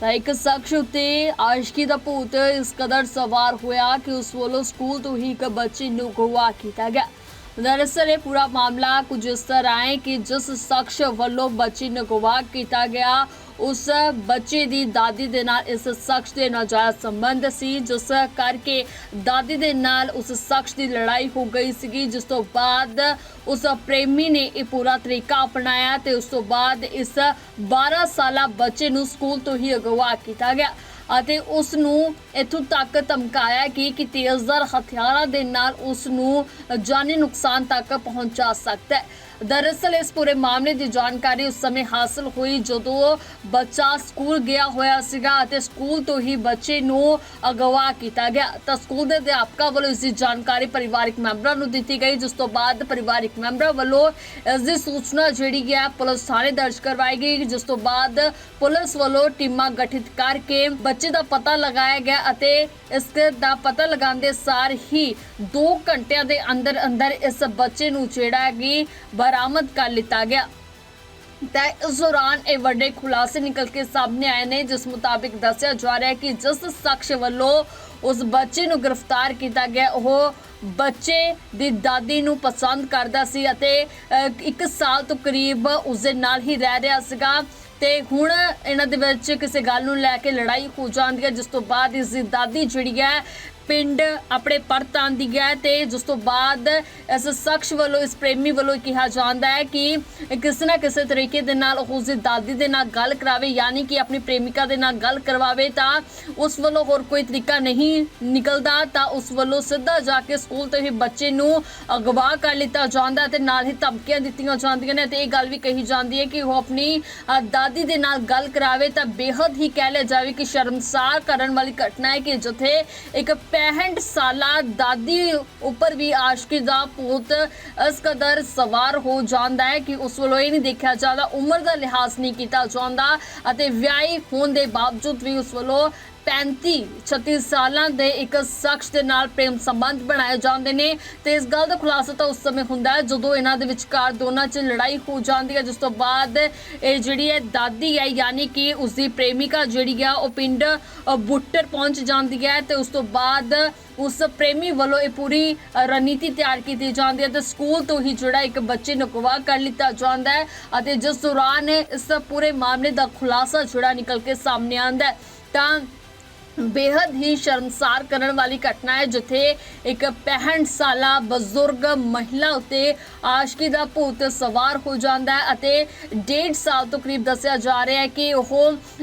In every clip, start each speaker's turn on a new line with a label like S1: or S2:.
S1: ਤਾਂ ਇੱਕ ਸ਼ਖਸ ਉੱਤੇ ਆਸ਼ਕੀ ਦਾ ਭੂਤ ਇਸ ਕਦਰ ਸਵਾਰ ਹੋਇਆ ਕਿ ਉਸ ਵੱਲੋਂ ਸਕੂਲ ਤੋਂ ਹੀ ਇੱਕ ਬੱਚੀ ਨੂੰ ਗਵਾ ਕੀਤਾ ਗਿਆ। ਦਰਅਸਲ ਇਹ ਪੂਰਾ ਮਾਮਲਾ ਕੁਝ ਇਸ ਤਰ੍ਹਾਂ ਹੈ ਕਿ ਜਿਸ ਸ਼ਖਸ ਵੱਲੋਂ ਬੱਚੀ ਨੂੰ ਗਵਾ ਕੀਤਾ ਗਿਆ ਉਸ ਬੱਚੇ ਦੀ ਦਾਦੀ ਦੇ ਨਾਲ ਇਸ ਸ਼ਖਸ ਦੇ ਨਾਜਾਇਜ਼ ਸੰਬੰਧ ਸੀ, ਜਿਸ ਕਰਕੇ ਦਾਦੀ ਦੇ ਨਾਲ ਉਸ ਸ਼ਖਸ ਦੀ ਲੜਾਈ ਹੋ ਗਈ ਸੀਗੀ, ਜਿਸ ਤੋਂ ਬਾਅਦ ਉਸ ਪ੍ਰੇਮੀ ਨੇ ਇਹ ਪੂਰਾ ਤਰੀਕਾ ਅਪਣਾਇਆ ਤੇ ਉਸ ਤੋਂ ਬਾਅਦ ਇਸ 12 ਸਾਲਾ ਬੱਚੇ ਨੂੰ ਸਕੂਲ ਤੋਂ ਹੀ ਅਗਵਾ ਕੀਤਾ ਗਿਆ ਅਤੇ ਉਸ ਨੂੰ ਇਥੋਂ ਤੱਕ ਧਮਕਾਇਆ ਕਿ ਕਿ ਤੇਜ਼ਧਾਰ ਹਥਿਆਰਾਂ ਦੇ ਨਾਲ ਉਸ ਨੂੰ ਜਾਨੀ ਨੁਕਸਾਨ ਤੱਕ ਪਹੁੰਚਾ ਸਕਦਾ ਹੈ। ਦਰਅਸਲ ਇਸ ਪੂਰੇ ਮਾਮਲੇ ਦੀ ਜਾਣਕਾਰੀ ਉਸ ਸਮੇਂ ਹਾਸਲ ਹੋਈ ਜਦੋਂ ਬੱਚਾ ਸਕੂਲ ਗਿਆ ਹੋਇਆ ਸੀਗਾ ਅਤੇ ਸਕੂਲ ਤੋਂ ਹੀ ਬੱਚੇ ਨੂੰ ਅਗਵਾ ਕੀਤਾ ਗਿਆ। ਤਾਂ ਸਕੂਲ ਦੇ ਅਧਿਆਪਕਾਂ ਵੱਲੋਂ ਇਸ ਦੀ ਜਾਣਕਾਰੀ ਪਰਿਵਾਰਕ ਮੈਂਬਰਾਂ ਨੂੰ ਦਿੱਤੀ ਗਈ, ਜਿਸ ਤੋਂ ਬਾਅਦ ਪਰਿਵਾਰਕ ਮੈਂਬਰਾਂ ਵੱਲੋਂ ਇਸ ਦੀ ਸੂਚਨਾ ਜਿਹੜੀ ਹੈ ਪੁਲਿਸ ਥਾਣੇ ਦਰਜ ਕਰਵਾਈ ਗਈ, ਜਿਸ ਤੋਂ ਬਾਅਦ ਪੁਲਿਸ ਵੱਲੋਂ ਟੀਮਾਂ ਗਠਿਤ ਕਰਕੇ ਬੱਚੇ ਦਾ ਪਤਾ ਲਗਾਇਆ ਗਿਆ ਅਤੇ ਇਸ ਦਾ ਪਤਾ ਲਗਾਉਂਦੇ ਸਾਰ ਹੀ 2 ਘੰਟਿਆਂ ਦੇ ਅੰਦਰ ਅੰਦਰ ਇਸ ਬੱਚੇ ਨੂੰ ਜਿਹੜਾ ਕਿ ਬਰਾਮਦ ਕਰ ਲਿੱਤਾ ਗਿਆ। ਤਾਂ ਇਸ ਦੌਰਾਨ ਇਹ ਵੱਡੇ ਖੁਲਾਸੇ ਨਿਕਲ ਕੇ ਸਾਹਮਣੇ ਆਏ ਨੇ, ਜਿਸ ਮੁਤਾਬਿਕ ਦੱਸਿਆ ਜਾ ਰਿਹਾ ਹੈ ਕਿ ਜਿਸ ਸ਼ਖਸ ਵੱਲੋਂ ਉਸ ਬੱਚੇ ਨੂੰ ਗ੍ਰਿਫਤਾਰ ਕੀਤਾ ਗਿਆ, ਉਹ ਬੱਚੇ ਦੀ ਦਾਦੀ ਨੂੰ ਪਸੰਦ ਕਰਦਾ ਸੀ ਅਤੇ 1 ਸਾਲ ਤੋਂ ਕਰੀਬ ਉਸ ਦੇ ਨਾਲ ਹੀ ਰਹਿ ਰਿਹਾ ਸੀਗਾ। ਤੇ ਹੁਣ ਇਹਨਾਂ ਦੇ ਵਿੱਚ ਕਿਸੇ ਗੱਲ ਨੂੰ ਲੈ ਕੇ ਲੜਾਈ ਹੋ ਜਾਂਦੀ ਹੈ, ਜਿਸ ਤੋਂ ਬਾਅਦ ਇਸ ਦੀ ਦਾਦੀ ਜਿਹੜੀ ਹੈ ਪਿੰਡ ਆਪਣੇ ਪਰਤ ਆਂਦੀ ਹੈ ਤੇ ਜਿਸ ਤੋਂ ਬਾਅਦ ਇਸ ਸ਼ਖਸ ਵੱਲੋਂ, ਇਸ ਪ੍ਰੇਮੀ ਵੱਲੋਂ ਕਿਹਾ ਜਾਂਦਾ ਹੈ ਕਿ ਕਿਸੇ ਨਾ ਕਿਸੇ ਤਰੀਕੇ ਦੇ ਨਾਲ ਉਹ ਉਸਦੀ ਦਾਦੀ ਦੇ ਨਾਲ ਗੱਲ ਕਰਾਵੇ, ਯਾਨੀ ਕਿ ਆਪਣੀ ਪ੍ਰੇਮਿਕਾ ਦੇ ਨਾਲ ਗੱਲ ਕਰਵਾਵੇ, ਤਾਂ ਉਸ ਵੱਲੋਂ ਹੋਰ ਕੋਈ ਤਰੀਕਾ ਨਹੀਂ ਨਿਕਲਦਾ, ਤਾਂ ਉਸ ਵੱਲੋਂ ਸਿੱਧਾ ਜਾ ਕੇ ਸਕੂਲ ਤੋਂ ਹੀ ਬੱਚੇ ਨੂੰ ਅਗਵਾ ਕਰ ਲਿੱਤਾ ਜਾਂਦਾ ਹੈ ਤੇ ਨਾਲ ਹੀ ਧਮਕੀਆਂ ਦਿੱਤੀਆਂ ਜਾਂਦੀਆਂ ਨੇ ਤੇ ਇਹ ਗੱਲ ਵੀ ਕਹੀ ਜਾਂਦੀ ਹੈ ਕਿ ਉਹ ਆਪਣੀ ਦਾਦੀ ਦੇ ਨਾਲ ਗੱਲ ਕਰਾਵੇ ਤਾਂ ਬੇहद ਹੀ ਕਹਿ ਲਿਆ ਜਾਵੇ ਕਿ ਸ਼ਰਮਸਾਰ ਕਰਨ ਵਾਲੀ ਘਟਨਾ ਹੈ ਕਿ ਜਿੱਥੇ ਇੱਕ 65 ਸਾਲਾ ਦਾਦੀ ਉੱਪਰ ਵੀ ਆਸ਼ਕੀ ਦਾ ਭੂਤ ਇਸ ਕਦਰ ਸਵਾਰ ਹੋ ਜਾਂਦਾ ਹੈ ਕਿ ਉਸ ਵੱਲੋਂ ਇਹ ਨਹੀਂ ਦੇਖਿਆ ਜਾਂਦਾ, ਉਮਰ ਦਾ ਲਿਹਾਜ਼ ਨਹੀਂ ਕੀਤਾ ਜਾਂਦਾ ਅਤੇ ਵਿਆਹੀ ਹੋਣ ਦੇ ਬਾਵਜੂਦ ਵੀ ਉਸ ਵੱਲੋਂ 35 36 ਸਾਲਾਂ ਦੇ ਇੱਕ ਸ਼ਖਸ ਦੇ ਨਾਲ ਪ੍ਰੇਮ ਸੰਬੰਧ ਬਣਾਏ ਜਾਂਦੇ ਨੇ। ਤੇ ਇਸ ਗੱਲ ਦਾ ਖੁਲਾਸਾ ਤਾਂ ਉਸ ਸਮੇਂ ਹੁੰਦਾ ਹੈ, ਜਦੋਂ ਇਹਨਾਂ ਦੇ ਵਿਚਕਾਰ ਦੋਨਾਂ 'ਚ ਲੜਾਈ ਹੋ ਜਾਂਦੀ ਹੈ। ਜਿਸ ਤੋਂ ਬਾਅਦ ਇਹ ਜਿਹੜੀ ਹੈ, ਦਾਦੀ ਹੈ, ਯਾਨੀ ਕਿ ਉਸ ਦੀ ਪ੍ਰੇਮਿਕਾ ਜਿਹੜੀ ਆ ਉਹ ਪਿੰਡ ਬੁੱਟਰ ਪਹੁੰਚ ਜਾਂਦੀ ਹੈ ਤੇ ਉਸ ਤੋਂ ਬਾਅਦ ਉਸ ਪ੍ਰੇਮੀ ਵੱਲੋਂ ਇਹ ਪੂਰੀ ਰਣਨੀਤੀ ਤਿਆਰ ਕੀਤੀ ਜਾਂਦੀ ਹੈ ਤੇ ਸਕੂਲ ਤੋਂ ਹੀ ਜਿਹੜਾ ਇੱਕ ਬੱਚੇ ਨੂੰ ਅਗਵਾ ਕਰ ਲਿੱਤਾ ਜਾਂਦਾ ਹੈ ਅਤੇ ਜਿਸ ਦੌਰਾਨ ਇਸ ਪੂਰੇ ਮਾਮਲੇ ਦਾ ਖੁਲਾਸਾ ਜਿਹੜਾ ਨਿਕਲ ਕੇ ਸਾਹਮਣੇ ਆਉਂਦਾ ਹੈ। ਤਾਂ ਬੇहद ਹੀ ਸ਼ਰਮਸਾਰ ਕਰਨ ਵਾਲੀ ਘਟਨਾ ਹੈ, ਜਿੱਥੇ ਇੱਕ 65 ਸਾਲਾ ਬਜ਼ੁਰਗ ਮਹਿਲਾ ਉੱਤੇ ਆਸ਼ਕੀ ਦਾ ਭੂਤ ਸਵਾਰ ਹੋ ਜਾਂਦਾ ਹੈ ਅਤੇ 1.5 ਸਾਲ ਤੋਂ ਕਰੀਬ ਦੱਸਿਆ ਜਾ ਰਿਹਾ ਹੈ ਕਿ ਉਹ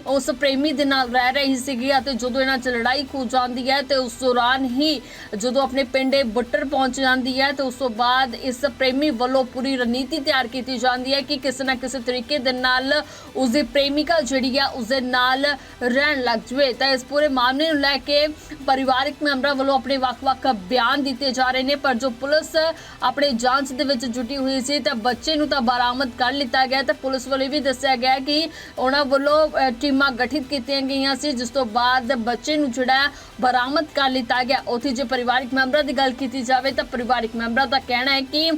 S1: ਉਸ ਪ੍ਰੇਮੀ ਦੇ ਨਾਲ ਰਹਿ ਰਹੀ ਸੀਗੀ ਅਤੇ ਜਦੋਂ ਇਹਨਾਂ 'ਚ ਲੜਾਈ ਹੋ ਜਾਂਦੀ ਹੈ ਤੇ ਉਸ ਦੌਰਾਨ ਹੀ ਜਦੋਂ ਆਪਣੇ ਪਿੰਡੇ ਬੁੱਟਰ ਪਹੁੰਚ ਜਾਂਦੀ ਹੈ ਤੇ ਉਸ ਤੋਂ ਬਾਅਦ ਇਸ ਪ੍ਰੇਮੀ ਵੱਲੋਂ ਪੂਰੀ ਰਣਨੀਤੀ ਤਿਆਰ ਕੀਤੀ ਜਾਂਦੀ ਹੈ ਕਿ ਕਿਸੇ ਨਾ ਕਿਸੇ ਤਰੀਕੇ ਦੇ ਨਾਲ ਉਸ ਦੀ ਪ੍ਰੇਮਿਕਾ ਜਿਹੜੀ ਹੈ ਉਸ ਦੇ ਨਾਲ ਰਹਿਣ ਲੱਗ ਜਵੇ। ਤਾਂ ਇਸ ਪੂਰੇ ਮਾਮਲੇ ਨੂੰ ਲੈ ਕੇ ਪਰਿਵਾਰਕ ਮੈਂਬਰਾਂ ਵੱਲੋਂ ਆਪਣੇ ਵੱਖ-ਵੱਖ ਬਿਆਨ ਦਿੱਤੇ ਜਾ ਰਹੇ ਨੇ, ਪਰ ਜੋ ਪੁਲਿਸ ਆਪਣੇ ਜਾਂਚ ਦੇ ਵਿੱਚ ਜੁਟੀ ਹੋਈ ਸੀ ਤਾਂ ਬੱਚੇ ਨੂੰ ਤਾਂ ਬਰਾਮਦ ਕਰ ਲਿੱਤਾ ਗਿਆ ਤੇ ਪੁਲਿਸ ਵੱਲੋਂ ਇਹ ਵੀ ਦੱਸਿਆ ਗਿਆ ਕਿ ਉਹਨਾਂ ਵੱਲੋਂ ਟੀਮਾਂ ਗਠਿਤ ਕੀਤੀਆਂ ਗਈਆਂ ਸੀ, ਜਿਸ ਤੋਂ ਬਾਅਦ ਬੱਚੇ ਨੂੰ ਜਿਹੜਾ ਬਰਾਮਦ ਕਰ ਲਿੱਤਾ ਗਿਆ। ਉੱਥੇ ਜੇ ਪਰਿਵਾਰਕ ਮੈਂਬਰਾਂ ਦੀ ਗੱਲ ਕੀਤੀ ਜਾਵੇ ਤਾਂ ਪਰਿਵਾਰਕ ਮੈਂਬਰਾਂ ਦਾ ਕਹਿਣਾ ਹੈ ਕਿ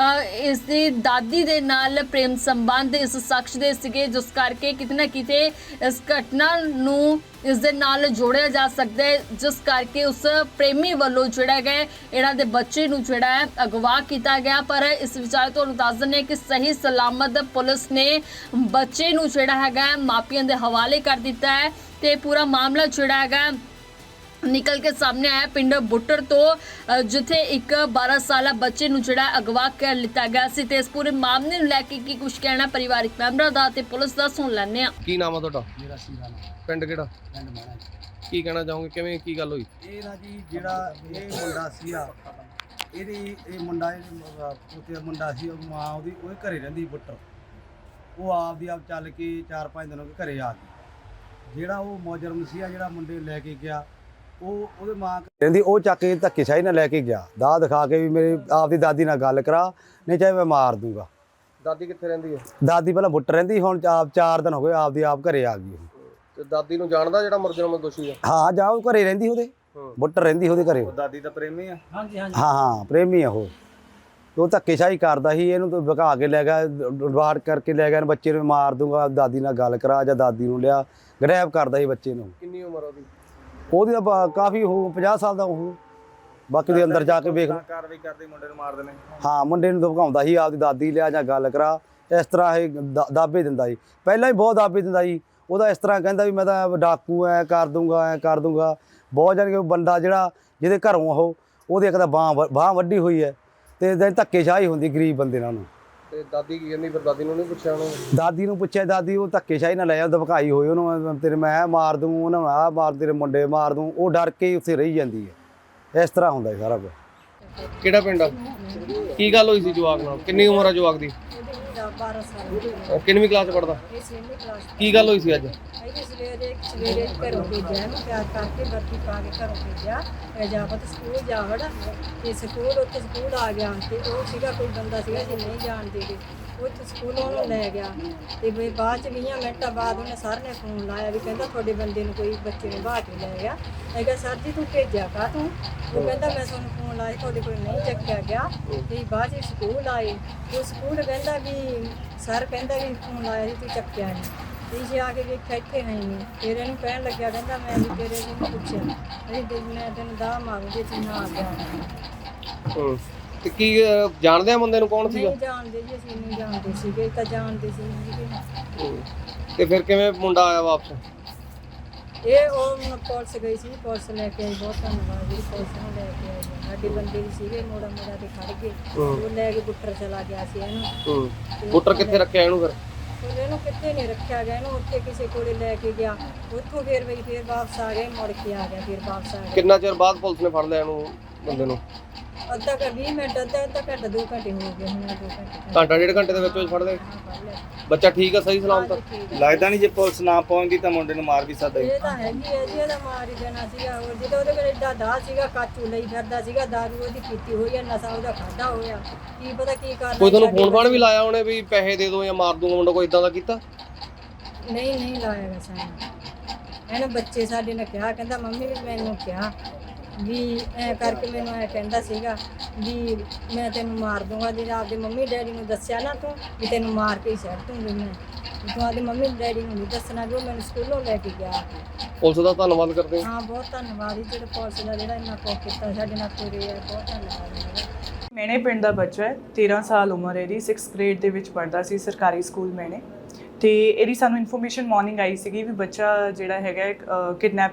S1: ਇਸ ਦੀ ਦਾਦੀ ਦੇ ਨਾਲ ਪ੍ਰੇਮ ਸੰਬੰਧ ਇਸ ਸ਼ਖਸ ਦੇ ਸੀਗੇ ਜਿਸ ਕਰਕੇ ਕਿਤੇ ਨਾ ਕਿਤੇ ਇਸ ਘਟਨਾ ਨੂੰ ਇਸ ਦੇ ਨਾਲ ਜੋੜਿਆ ਜਾ ਸਕਦਾ ਹੈ ਜਿਸ ਕਰਕੇ ਉਸ ਪ੍ਰੇਮੀ ਵੱਲੋਂ ਜਿਹੜਾ ਹੈਗਾ ਹੈ, ਇਹਨਾਂ ਦੇ ਬੱਚੇ ਨੂੰ ਜਿਹੜਾ ਹੈ ਅਗਵਾ ਕੀਤਾ ਗਿਆ। ਪਰ ਇਸ ਵਿਚਾਲੇ ਤੁਹਾਨੂੰ ਦੱਸ ਦਿੰਦੇ ਹਾਂ ਕਿ ਸਹੀ ਸਲਾਮਤ ਪੁਲਿਸ ਨੇ ਬੱਚੇ ਨੂੰ ਜਿਹੜਾ ਹੈਗਾ ਮਾਪਿਆਂ ਦੇ ਹਵਾਲੇ ਕਰ ਦਿੱਤਾ ਹੈ ਤੇ ਪੂਰਾ ਮਾਮਲਾ ਜਿਹੜਾ ਹੈਗਾ ਨਿਕਲ ਕੇ ਸਾਹਮਣੇ ਆਇਆ ਪਿੰਡ ਬੁੱਟਰ ਤੋਂ ਜਿੱਥੇ ਇੱਕ 12 ਸਾਲਾ ਬੱਚੇ ਨੂੰ ਜਿਹੜਾ ਅਗਵਾ ਕਰ ਲਿੱਤਾ ਗਿਆ ਸੀ ਤੇ ਇਸ ਪੂਰੇ ਮਾਮਲੇ ਨੂੰ ਲੈ ਕੇ ਕੀ ਕੁਝ ਕਹਿਣਾ ਪਰਿਵਾਰਕ ਮੈਂਬਰਾਂ ਦਾ ਤੇ ਪੁਲਿਸ ਦਾ ਸੁਣ ਲੈਂਦੇ ਆ
S2: ਕੀ ਨਾਮ ਆ ਤੁਹਾਡਾ?
S3: ਮੇਰਾ ਨਾ
S2: ਪਿੰਡ ਕਿਹੜਾ?
S3: ਪਿੰਡ ਮਾਣਾ ਜੀ।
S2: ਕੀ ਕਹਿਣਾ ਚਾਹੋਗੇ? ਕਿਵੇਂ ਕੀ ਗੱਲ ਹੋਈ?
S3: ਇਹ ਨਾ ਜੀ ਜਿਹੜਾ ਇਹ ਮੁੰਡਾ ਸੀਗਾ ਇਹਦੀ ਇਹ ਮੁੰਡਾ ਇਹ ਮੁੰਡਾ ਸੀ ਉਹ ਮਾਂ ਉਹਦੀ ਉਹ ਘਰੇ ਰਹਿੰਦੀ ਬੁੱਟਰ। ਉਹ ਆਪਦੀ ਆਪ ਚੱਲ ਕੇ 4-5 ਦਿਨ ਹੋ ਗਏ ਘਰੇ ਆ ਗਈ। ਜਿਹੜਾ ਉਹ ਮੁਜਰਮ ਸੀਗਾ ਜਿਹੜਾ ਮੁੰਡੇ ਲੈ ਕੇ ਗਿਆ ਉਹ ਉਹਦੇ ਮਾਂ ਕਹਿੰਦੀ ਉਹ ਚੱਕ ਕੇ ਧੱਕੇਸ਼ਾਹੀ ਨਾਲ ਲੈ ਕੇ ਗਿਆ। ਦਾਹ ਦਿਖਾ ਕੇ ਵੀ ਮੇਰੀ ਆਪਦੀ ਦਾਦੀ ਨਾਲ ਗੱਲ ਕਰਾ ਨਹੀਂ ਚਾਹੇ ਮੈਂ ਮਾਰ ਦੂੰਗਾ।
S2: ਦਾਦੀ ਕਿੱਥੇ ਰਹਿੰਦੀ ਹੈ?
S3: ਦਾਦੀ ਪਹਿਲਾਂ ਬੁੱਟਰ ਰਹਿੰਦੀ ਹੁਣ ਆਪ 4 ਦਿਨ ਹੋ ਗਏ ਆਪਦੀ ਆਪ ਘਰੇ ਆ ਗਈ ਉਹ।
S2: ਤੇ ਦਾਦੀ ਨੂੰ ਜਾਣਦਾ ਜਿਹੜਾ ਮੁਰਜਰਮ ਦੋਸ਼ੀ ਹੈ
S3: ਹਾਂ ਜਾ ਉਹ ਘਰੇ ਰਹਿੰਦੀ ਉਹਦੇ
S2: ਹੂੰ।
S3: ਬੁੱਟਰ ਰਹਿੰਦੀ ਉਹਦੇ ਘਰੇ।
S2: ਦਾਦੀ ਦਾ ਪ੍ਰੇਮੀ ਆ।
S3: ਹਾਂ ਹਾਂ ਪ੍ਰੇਮੀ ਆ ਉਹ। ਤੇ ਉਹ ਧੱਕੇਸ਼ਾਹੀ ਕਰਦਾ ਸੀ ਇਹਨੂੰ ਤਾਂ ਭਗਾ ਕੇ ਲੈ ਗਿਆ ਡਵਾੜ ਕਰਕੇ ਲੈ ਗਿਆ ਬੱਚੇ ਨੂੰ ਮਾਰ ਦੂੰਗਾ ਦਾਦੀ ਨਾਲ ਗੱਲ ਕਰਾ ਜਾਂ ਦਾਦੀ ਨੂੰ ਲਿਆ ਗ੍ਰੈਬ ਕਰਦਾ ਸੀ ਬੱਚੇ ਨੂੰ।
S2: ਕਿੰਨੀ ਉਮਰ ਉਹਦੀ?
S3: ਉਹਦੀ ਤਾਂ ਕਾਫੀ ਹੋ 50 ਸਾਲ ਦਾ ਉਹ। ਬਾਕੀ ਦੇ ਅੰਦਰ ਜਾ ਕੇ ਵੇਖ ਲਓ।
S4: ਕਾਰਵਾਈ ਕਰਦੇ ਮੁੰਡੇ ਨੂੰ ਮਾਰਦੇ ਨੇ
S3: ਹਾਂ ਮੁੰਡੇ ਨੂੰ ਧਮਕਾਉਂਦਾ ਸੀ ਆਪਦੀ ਦਾਦੀ ਲਿਆ ਜਾਂ ਗੱਲ ਕਰਾ। ਇਸ ਤਰ੍ਹਾਂ ਇਹ ਦਾ- ਦਾਅਵੇ ਦਿੰਦਾ ਸੀ। ਪਹਿਲਾਂ ਹੀ ਬਹੁਤ ਦਾਅਵੇ ਦਿੰਦਾ ਸੀ। ਉਹਦਾ ਇਸ ਤਰ੍ਹਾਂ ਕਹਿੰਦਾ ਵੀ ਮੈਂ ਤਾਂ ਡਾਕੂ ਐ ਕਰ ਦੂੰਗਾ ਐ ਕਰ ਦੂੰਗਾ। ਬਹੁਤ ਜਾਨ ਕਿ ਬੰਦਾ ਜਿਹੜਾ ਜਿਹਦੇ ਘਰੋਂ ਉਹ ਉਹਦੇ ਇੱਕ ਤਾਂ ਬਾਹ ਬਾਹ ਵੱਡੀ ਹੋਈ ਹੈ। ਤੇ ਦਿਨ ਧੱਕੇਸ਼ਾਹੀ ਹੁੰਦੀ ਗਰੀਬ ਬੰਦੇ ਨਾਲ ਉਹਨੂੰ।
S2: ਤੇ ਦਾਦੀ ਕੀ ਕਹਿੰਦੀ ਫਿਰ ਦਾਦੀ ਨੂੰ ਨਹੀਂ ਪੁੱਛਿਆ ਉਹਨੂੰ?
S3: ਦਾਦੀ ਨੂੰ ਪੁੱਛਿਆ ਦਾਦੀ ਉਹ ਧੱਕੇਸ਼ਾਹੀ ਨਾਲ ਲੈ ਜਾ ਧਮਕਾਈ ਹੋਈ ਉਹਨੂੰ ਮੈਂ ਤੇਰੇ ਮੈਂ ਮਾਰ ਦੂੰ ਉਹਨਾਂ ਨੂੰ ਆਹ ਮਾਰ ਤੇਰੇ ਮੁੰਡੇ ਮਾਰ ਦੂੰ ਉਹ ਡਰ ਕੇ ਹੀ ਉੱਥੇ ਰਹੀ ਜਾਂਦੀ ਹੈ। ਇਸ ਤਰ੍ਹਾਂ ਹੁੰਦਾ ਹੈ ਸਾਰਾ ਕੁਝ
S2: ਕਿਹੜਾ ਪਿੰਡ ਆ? ਕੀ ਗੱਲ ਹੋਈ ਸੀ ਜਵਾਕ ਨਾਲ? ਕਿੰਨੀ ਉਮਰ ਆ ਜਵਾਕ ਦੀ?
S5: 12 ਸਾਲ ਦੀ।
S2: ਉਹ ਕਿੰਨਵੀਂ ਕਲਾਸ ਪੜਦਾ
S5: ਇਹ ਛੇਵੀਂ ਕਲਾਸ
S2: ਕੀ ਗੱਲ ਹੋਈ ਸੀ ਅੱਜ?
S5: ਇਹਦੇ ਸਵੇਰੇ ਸਵੇਰੇ ਘਰੋਂ ਭੇਜਿਆ ਇਹਨੂੰ ਪਿਆਰ ਕਰਕੇ ਵਰਤੀ ਪਾ ਕੇ ਘਰੋਂ ਭੇਜਿਆ। ਅਜਾਬਤ ਸਕੂਲ ਜਾ ਵੜ ਤੇ ਸਕੂਲ ਉੱਥੇ ਸਕੂਲ ਆ ਗਿਆ ਤੇ ਉਹ ਸੀਗਾ ਕੋਈ ਬੰਦਾ ਸੀਗਾ ਜੀ ਨਹੀਂ ਜਾਣਦੇ ਗੇ ਉਹ ਤੇ ਸਕੂਲੋਂ ਉਹਨੂੰ ਲੈ ਗਿਆ ਤੇ ਵੀ ਬਾਅਦ ਚ 20 ਮਿੰਟਾਂ ਬਾਅਦ ਉਹਨੇ ਸਰ ਨੇ ਫੋਨ ਲਾਇਆ ਵੀ ਕਹਿੰਦਾ ਤੁਹਾਡੇ ਬੰਦੇ ਨੂੰ ਕੋਈ ਬੱਚੇ ਨੂੰ ਬਾਹਰ ਕੇ ਲੈ ਗਿਆ। ਮੈਂ ਕਿਹਾ, ਸਰ ਜੀ, ਤੂੰ ਭੇਜਿਆ ਕਾ ਤੂੰ? ਉਹ ਕਹਿੰਦਾ, ਮੈਂ ਤੁਹਾਨੂੰ ਫੋਨ ਲਾਇਆ, ਤੁਹਾਡੇ ਕੋਲ ਨਹੀਂ ਚੱਕਿਆ ਗਿਆ। ਤੇ ਬਾਅਦ ਚ ਸਕੂਲ ਆਏ। ਉਹ ਸਕੂਲ ਕਹਿੰਦਾ ਵੀ ਸਰ ਕਹਿੰਦਾ ਵੀ ਫੋਨ ਲਾਇਆ ਸੀ, ਤੂੰ ਚੱਕਿਆ ਨਹੀਂ। ਤੇ ਆ ਕੇ ਵੇਖਿਆ, ਇੱਥੇ ਹੈ ਨਹੀਂ। ਫਿਰ ਇਹਨੂੰ ਕਹਿਣ ਲੱਗਿਆ, ਕਹਿੰਦਾ, ਮੈਂ ਵੀ ਤੇਰੇ ਨੂੰ ਪੁੱਛਿਆ। ਅਰੇ ਦੇ ਮੈਂ ਤੈਨੂੰ ਦਾ ਮਾਰੂੰਗੀ ਤੂੰ ਨਾ ਆ ਗਿਆ
S2: ਹੂੰ ਤੇ ਕੀ ਅਹ, ਜਾਣਦੇ ਆ ਬੰਦੇ ਨੂੰ ਕੌਣ ਸੀਗਾ?
S5: ਨਹੀਂ ਜਾਣਦੇ ਜੀ ਅਸੀਂ ਨਹੀਂ ਜਾਣਦੇ ਸੀਗੇ ਤਾਂ ਜਾਣਦੇ ਸੀ ਜੀ
S2: ਹੂੰ। ਤੇ ਫਿਰ ਕਿਵੇਂ ਮੁੰਡਾ ਆਇਆ ਵਾਪਸ?
S5: ਇਹ ਉਹ ਹੁਣ ਪੁਲਿਸ ਗਈ ਸੀ ਪੁਲਿਸ ਲੈ ਕੇ ਆਈ ਬਹੁਤ ਧੰਨਵਾਦ ਜੀ ਪੁਲਿਸ ਨੂੰ ਲੈ ਕੇ ਆਈ। ਹੈ। ਸਾਡੇ ਬੰਦੇ ਵੀ ਸੀਗੇ ਮੋੜਾ ਮੋੜਾ ਤੇ ਖੜ ਗਏ। ਉਹ ਲੈ ਕੇ ਗੁੱਟਰ ਚਲਾ ਗਿਆ ਸੀ ਇਹਨੂੰ।
S2: ਹੂੰ। ਬੁੱਟਰ ਕਿੱਥੇ ਰੱਖਿਆ ਇਹਨੂੰ ਫਿਰ?
S5: ਉਹ ਇਹਨੂੰ ਕਿੱਥੇ ਨਹੀਂ ਰੱਖਿਆ ਗਿਆ ਇਹਨੂੰ ਉੱਥੇ ਕਿਸੇ ਕੋਲੇ ਲੈ ਕੇ ਗਿਆ। ਉੱਥੋਂ ਫੇਰ ਬਈ ਫੇਰ ਵਾਪਸ ਆ ਗਏ ਮੁੜ ਕੇ ਆ ਗਿਆ ਫੇਰ ਵਾਪਸ ਆ ਗਿਆ।
S2: ਕਿੰਨਾ ਚਿਰ ਬਾਅਦ ਪੁਲਿਸ ਨੇ ਫੜ ਲਿਆ ਇਹਨੂੰ ਬੰਦੇ ਨੂੰ?
S5: ਅੱਧਾ ਕਰ 20 ਮਿੰਟ ਅੱਧਾ ਅੱਧਾ ਘੰਟਾ 2 ਘੰਟੇ ਹੋ ਗਏ ਹੁਣ 2 ਘੰਟੇ
S2: ਘੰਟਾ ਡੇਢ ਘੰਟੇ ਦੇ ਵਿੱਚ ਵਿੱਚ ਫੜ ਲਏ। ਬੱਚਾ ਠੀਕ ਆ ਸਹੀ ਸਲਾਮਤ? ਆ?
S4: ਲੱਗਦਾ ਨਹੀਂ ਜੇ ਪੁਲਿਸ ਨਾ ਪਹੁੰਚਦੀ ਤਾਂ ਮੁੰਡੇ ਨੂੰ ਮਾਰ ਵੀ ਸਕਦਾ। ਸੀ
S5: ਇਹ ਤਾਂ ਹੈਗੀ ਹੈ ਜੀ ਇਹਦਾ ਮਾਰ ਹੀ ਦੇਣਾ ਸੀਗਾ। ਉਹ ਜਦੋਂ ਉਹਦੇ ਕੋਲ ਏਡਾ ਦਾ ਸੀਗਾ ਕਾਚੂ ਲਈ ਫਿਰਦਾ ਸੀਗਾ ਦਾਰੂ ਉਹਦੀ ਪੀਤੀ ਹੋਈ ਹੈ ਨਸ਼ਾ ਉਹਦਾ ਖਾਦਾ ਹੋਇਆ। ਕੀ ਪਤਾ ਕੀ ਕਰਨਾ
S2: ਕੋਈ ਤੁਹਾਨੂੰ ਫੋਨ ਫਾਨ ਵੀ ਲਾਇਆ ਉਹਨੇ ਵੀ ਪੈਸੇ ਦੇ ਦਿਓ ਜਾਂ ਮਾਰ ਦੂੰਗਾ ਮੁੰਡਾ ਕੋਈ ਇਦਾਂ ਦਾ ਕੀਤਾ?
S5: ਨਹੀਂ ਨਹੀਂ ਲਾਇਆ ਗਾ ਸਾਨੂੰ ਇਹਨੇ ਬੱਚੇ ਸਾਡੇ ਨੇ ਕਿਹਾ ਕਹਿੰਦਾ ਮੰਮੀ ਵੀ ਮੈਨੂੰ ਕਿਹਾ ਵੀ ਐ ਕਰਕੇ ਮੈਨੂੰ ਐ ਕਹਿੰਦਾ ਸੀਗਾ ਵੀ ਮੈਂ ਤੈਨੂੰ ਮਾਰ ਦੂੰਗਾ ਜੇ ਆਪਦੇ ਮੰਮੀ ਡੈਡੀ ਨੂੰ ਦੱਸਿਆ ਨਾ ਤੂੰ ਵੀ ਤੈਨੂੰ ਮਾਰ ਕੇ ਹੀ ਛੱਡ ਦੂੰਗੀ ਮੈਂ। ਵੀ ਤੂੰ ਆਪਦੇ ਮੰਮੀ ਡੈਡੀ ਨੂੰ ਨਹੀਂ ਦੱਸਣਾ ਵੀ ਉਹ ਮੈਨੂੰ ਸਕੂਲੋਂ ਲੈ ਕੇ ਗਿਆ।
S2: ਪੁਲਿਸ ਦਾ ਧੰਨਵਾਦ ਕਰਦੇ ਹਾਂ।
S5: ਹਾਂ ਬਹੁਤ ਧੰਨਵਾਦ ਜੀ ਜਿਹੜੇ ਪੁਲਿਸ ਦਾ ਜਿਹੜਾ ਇੰਨਾ ਕੁਛ ਕੀਤਾ ਸਾਡੇ ਨਾਲ ਤੁਰੇ ਆ ਬਹੁਤ ਧੰਨਵਾਦ
S6: ਮੈਨੇ ਪਿੰਡ ਦਾ ਬੱਚਾ ਹੈ 13 ਸਾਲ ਉਮਰ ਹੈ ਇਹਦੀ 6th ਗ੍ਰੇਡ ਦੇ ਵਿੱਚ ਪੜ੍ਹਦਾ ਸੀ ਸਰਕਾਰੀ ਸਕੂਲ ਮੈਨੇ। ਤੇ ਇਹਦੀ ਸਾਨੂੰ ਇਨਫੋਰਮੇਸ਼ਨ ਮਾਰਨਿੰਗ ਆਈ ਸੀਗੀ ਵੀ ਬੱਚਾ ਜਿਹੜਾ ਹੈਗਾ ਕਿਡਨੈਪ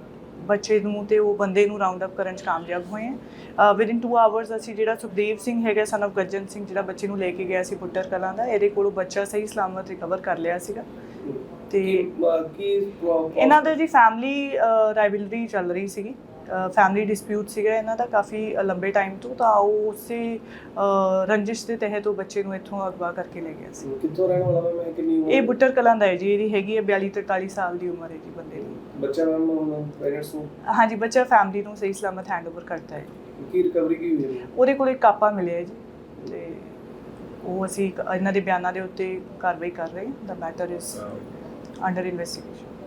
S6: ਬੱਚੇ ਨੂੰ ਤੇ ਉਹ ਬੰਦੇ ਨੂੰ ਰਾਉਂਡ ਅਪ ਕਰਨ ਚ ਕਾਮਯਾਬ ਹੋਏ ਹਾਂ। ਵਿਦਿਨ 2 ਆਵਰਸ ਅਸੀਂ ਜਿਹੜਾ ਸੁਖਦੇਵ ਸਿੰਘ ਹੈਗਾ ਸਨ of ਗੱਜਨ ਸਿੰਘ ਜਿਹੜਾ ਬੱਚੇ ਨੂੰ ਲੈ ਕੇ ਗਿਆ ਸੀ ਪੁੱਟਰ ਕਲਾਂ ਦਾ ਇਹਦੇ ਕੋਲੋਂ ਬੱਚਾ ਸਹੀ ਸਲਾਮਤ ਰਿਕਵਰ ਕਰ ਲਿਆ ਸੀਗਾ। ਤੇ ਇਹਨਾਂ ਦਾ ਜੀ ਫੈਮਿਲੀ ਰਾਈਵਲਰੀ ਚੱਲ ਰਹੀ ਸੀਗੀ। ਫੈਮਿਲੀ ਡਿਸਪਿਊਟ ਸੀਗਾ ਇਹਨਾਂ ਦਾ ਕਾਫੀ ਲੰਬੇ ਟਾਈਮ ਤੋਂ ਤਾਂ ਉਹ ਉਸੇ ਰੰਜਿਸ਼ ਦੇ ਤਹਿਤ ਉਹ ਬੱਚੇ ਨੂੰ ਇੱਥੋਂ ਅਗਵਾ ਕਰਕੇ ਲੈ ਗਿਆ ਸੀ।
S2: ਕਿੱਥੋਂ ਰਹਿਣ ਵਾਲਾ ਵਾ ਮੈਂ ਕਿੰਨੀ
S6: ਇਹ ਬੁੱਟਰ ਕਲਾਂ ਦਾ ਹੈ ਜੀ ਇਹਦੀ ਹੈਗੀ ਹੈ 42 43 ਸਾਲ ਦੀ ਉਮਰ ਹੈ ਜੀ ਬੰਦੇ ਦੀ।
S2: ਬੱਚਾ ਮੈਮ ਪੇਰੈਂਟਸ ਨੂੰ?
S6: ਹਾਂਜੀ ਬੱਚਾ ਫੈਮਿਲੀ ਨੂੰ ਸਹੀ ਸਲਾਮਤ ਹੈਂਡਓਵਰ ਕਰਦਾ ਹੈ।
S2: ਕੀ ਰਿਕਵਰੀ ਕੀ ਹੋਈ ਹੈ?
S6: ਉਹਦੇ ਕੋਲ ਇੱਕ ਕਾਪਾ ਮਿਲਿਆ ਹੈ ਜੀ ਤੇ ਉਹ ਅਸੀਂ ਇਹਨਾਂ ਦੇ ਬਿਆਨਾਂ ਦੇ ਉੱਤੇ ਕਾਰਵਾਈ ਕਰ ਰਹੇ ਹਾਂ ਦਾ ਮੈਟਰ ਇਜ਼ ਅੰਡਰ ਇਨਵੈਸਟੀਗੇਸ਼ਨ